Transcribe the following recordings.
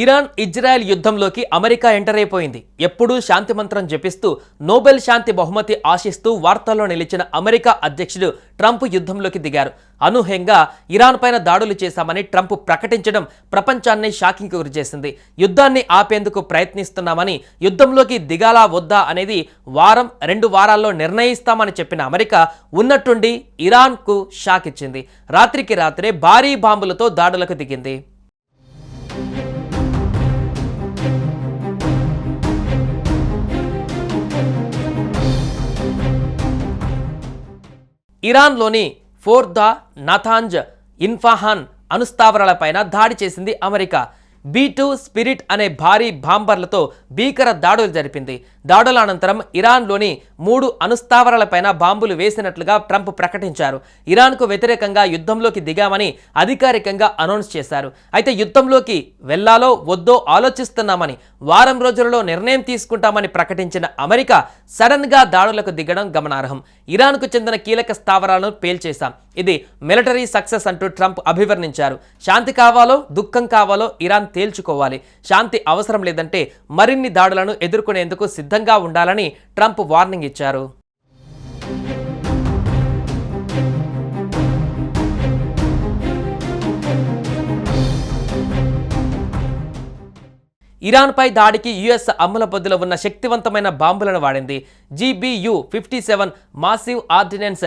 Iran Israel యుద్ధంలోకి America enter అయిపోయింది. ఎప్పుడూ శాంతి మంత్రం జపిస్తూ నోబెల్ శాంతి బహుమతి ఆశిస్తూ వార్తల్లో నిలిచిన అమెరికా అధ్యక్షుడు ట్రంప్ యుద్ధంలోకి దిగారు. అనూహ్యంగా ఇరాన్ పైన దాడులు చేశామని ట్రంప్ ప్రకటించడం ప్రపంచాన్ని షాకింగ్ గురిచేసింది. యుద్ధాన్ని ఆపేందుకు ప్రయత్నిస్తున్నామని యుద్ధంలోకి దిగాలా వద్దా అనేది వారం రెండు వారాల్లో నిర్ణయిస్తామని చెప్పిన అమెరికా ఉన్నట్టుండి ఇరాన్కు షాక్ ఇచ్చింది. రాత్రికి రాత్రే భారీ బాంబులతో దాడులకు దిగింది. ఇరాన్లోని ఫోర్దా నథాంజ్ ఇన్ఫాహాన్ అనుస్థావరాలపైన దాడి చేసింది అమెరికా. బీ టూ స్పిరిట్ అనే భారీ బాంబర్లతో భీకర దాడులు జరిపింది. దాడుల అనంతరం ఇరాన్లోని మూడు అణుస్థావరాలపైన బాంబులు వేసినట్లుగా ట్రంప్ ప్రకటించారు. ఇరాన్కు వ్యతిరేకంగా యుద్ధంలోకి దిగామని అధికారికంగా అనౌన్స్ చేశారు. అయితే యుద్ధంలోకి వెళ్ళాలో వద్దో ఆలోచిస్తున్నామని వారం రోజులలో నిర్ణయం తీసుకుంటామని ప్రకటించిన అమెరికా సడన్గా దాడులకు దిగడం గమనార్హం. ఇరాన్కు చెందిన కీలక స్థావరాలను పేల్చేశాం. ఇది మిలిటరీ సక్సెస్ అంటూ ట్రంప్ అభివర్ణించారు. శాంతి కావాలో దుఃఖం కావాలో ఇరాన్ తేల్చుకోవాలి. శాంతి అవసరం లేదంటే మరిన్ని దాడులను ఎదుర్కొనేందుకు సిద్ధంగా ఉండాలని ట్రంప్ వార్నింగ్ ఇచ్చారు. ఇరాన్పై దాడికి యుఎస్ అమ్ముల పొద్దులో ఉన్న శక్తివంతమైన బాంబులను వాడింది. GBU fifty seven massive ordnance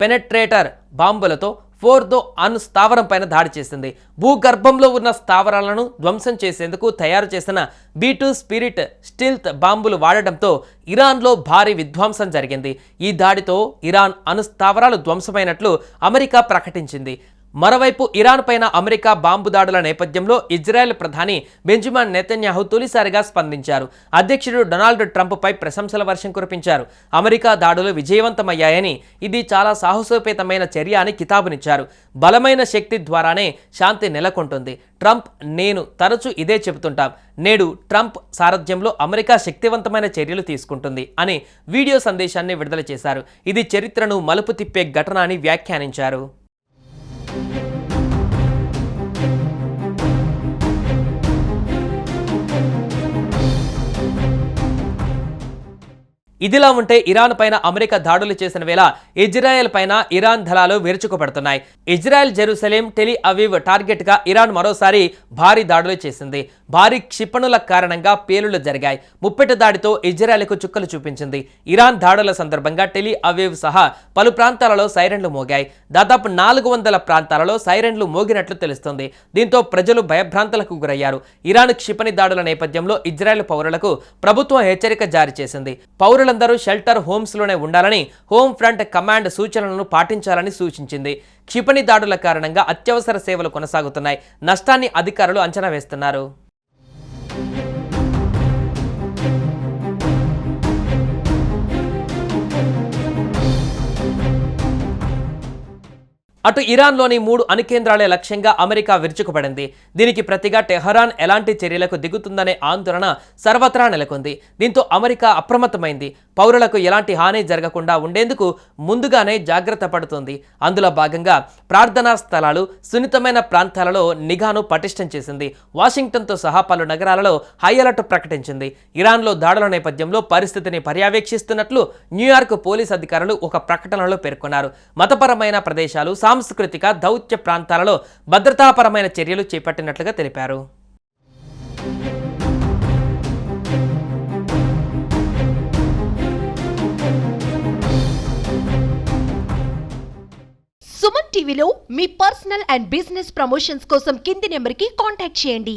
penetrator బాంబులతో Fordow అణు స్థావరం పైన దాడి చేసింది. భూగర్భంలో ఉన్న స్థావరాలను ధ్వంసం చేసేందుకు తయారు చేసిన బీ టూ స్పిరిట్ స్టిల్త్ బాంబులు వాడడంతో ఇరాన్లో భారీ విధ్వంసం జరిగింది. ఈ దాడితో ఇరాన్ అణు స్థావరాలు ధ్వంసమైనట్లు అమెరికా ప్రకటించింది. మరోవైపు ఇరాన్ పైన అమెరికా బాంబు దాడుల నేపథ్యంలో ఇజ్రాయెల్ ప్రధాని బెంజమిన్ నెతన్యాహు తొలిసారిగా స్పందించారు. అధ్యక్షుడు డొనాల్డ్ ట్రంప్పై ప్రశంసల వర్షం కురిపించారు. అమెరికా దాడులు విజయవంతమయ్యాయని ఇది చాలా సాహసోపేతమైన చర్య అని కితాబునిచ్చారు. బలమైన శక్తి ద్వారానే శాంతి నెలకొంటుంది. ట్రంప్ నేను తరచూ ఇదే చెబుతుంటాం. నేడు ట్రంప్ సారథ్యంలో అమెరికా శక్తివంతమైన చర్యలు తీసుకుంటుంది అని వీడియో సందేశాన్ని విడుదల చేశారు. ఇది చరిత్రను మలుపు తిప్పే ఘటన అని వ్యాఖ్యానించారు. ఇదిలా ఉంటే ఇరాన్ పైన అమెరికా దాడులు చేసిన వేళ ఇజ్రాయెల్ పైన ఇరాన్ దళాలు విరుచుకుపడుతున్నాయి. ఇజ్రాయెల్ జెరూసలేం టెలి అవీవ్ టార్గెట్గా ఇరాన్ మరోసారి భారీ దాడులు చేసింది. భారీ క్షిపణుల కారణంగా పేలుళ్ళు జరిగాయి. ముప్పెట దాడితో ఇజ్రాయెల్కు చుక్కలు చూపించింది. ఇరాన్ దాడుల సందర్భంగా టెలి అవీవ్ సహా పలు ప్రాంతాలలో సైరన్లు మోగాయి. దాదాపు నాలుగు వందల ప్రాంతాలలో సైరన్లు మోగినట్లు తెలుస్తుంది. దీంతో ప్రజలు భయభ్రాంతలకు గురయ్యారు. ఇరాన్ క్షిపణి దాడుల నేపథ్యంలో ఇజ్రాయెల్ పౌరులకు ప్రభుత్వం హెచ్చరిక జారీ చేసింది. పౌరులందరూ షెల్టర్ హోమ్స్లోనే ఉండాలని హోమ్ ఫ్రంట్ కమాండ్ సూచనలను పాటించాలని సూచించింది. క్షిపణి దాడుల కారణంగా అత్యవసర సేవలు కొనసాగుతున్నాయి. నష్టాన్ని అధికారులు అంచనా వేస్తున్నారు. అటు ఇరాన్లోని మూడు అణుకేంద్రాలే లక్ష్యంగా అమెరికా విరుచుకుపడింది. దీనికి ప్రతిగా టెహరాన్ ఎలాంటి చర్యలకు దిగుతుందనే ఆందోళన సర్వత్రా నెలకొంది. దీంతో అమెరికా అప్రమత్తమైంది. పౌరులకు ఎలాంటి హాని జరగకుండా ఉండేందుకు ముందుగానే జాగ్రత్త పడుతుంది. అందులో భాగంగా ప్రార్థనా స్థలాలు సున్నితమైన ప్రాంతాలలో నిఘాను పటిష్టం చేసింది. వాషింగ్టన్తో సహా పలు నగరాలలో హై అలర్ట్ ప్రకటించింది. ఇరాన్లో దాడుల నేపథ్యంలో పరిస్థితిని పర్యవేక్షిస్తున్నట్లు న్యూయార్క్ పోలీస్ అధికారులు ఒక ప్రకటనలో పేర్కొన్నారు. మతపరమైన ప్రదేశాలు సాంస్కృతిక దౌత్య ప్రాంతాలలో భద్రతాపరమైన చర్యలు చేపట్టినట్లుగా తెలిపారు. సుమన్ టీవీలో మీ పర్సనల్ అండ్ బిజినెస్ ప్రమోషన్స్ కోసం కింది నెంబర్కి కాంటాక్ట్ చేయండి.